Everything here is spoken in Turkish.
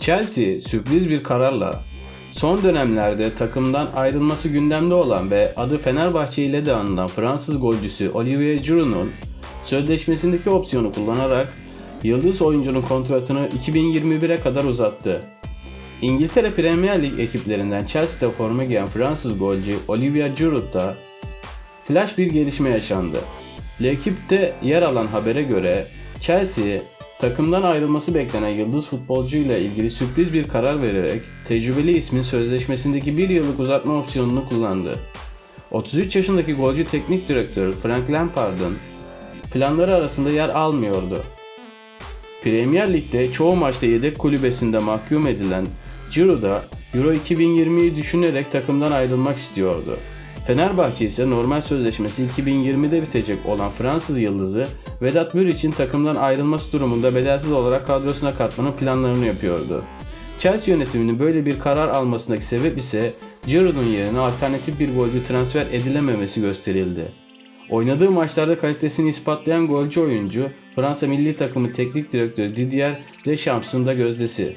Chelsea sürpriz bir kararla son dönemlerde takımdan ayrılması gündemde olan ve adı Fenerbahçe ile de anılan Fransız golcüsü Olivier Giroud'un sözleşmesindeki opsiyonu kullanarak yıldız oyuncunun kontratını 2021'e kadar uzattı. İngiltere Premier Lig ekiplerinden Chelsea'de forma giyen Fransız golcü Olivier Giroud'da flash bir gelişme yaşandı. L'Equipe'de yer alan habere göre Chelsea takımdan ayrılması beklenen yıldız futbolcuyla ilgili sürpriz bir karar vererek tecrübeli ismin sözleşmesindeki bir yıllık uzatma opsiyonunu kullandı. 33 yaşındaki golcü teknik direktör Frank Lampard'ın planları arasında yer almıyordu. Premier Lig'de çoğu maçta yedek kulübesinde mahkum edilen Giroud Euro 2020'yi düşünerek takımdan ayrılmak istiyordu. Fenerbahçe ise normal sözleşmesi 2020'de bitecek olan Fransız yıldızı Vedat Mür için takımdan ayrılması durumunda bedelsiz olarak kadrosuna katmanın planlarını yapıyordu. Chelsea yönetiminin böyle bir karar almasındaki sebep ise Giroud'un yerine alternatif bir golcü transfer edilememesi gösterildi. Oynadığı maçlarda kalitesini ispatlayan golcü oyuncu Fransa milli takımı teknik direktörü Didier Deschamps'ın da gözdesi.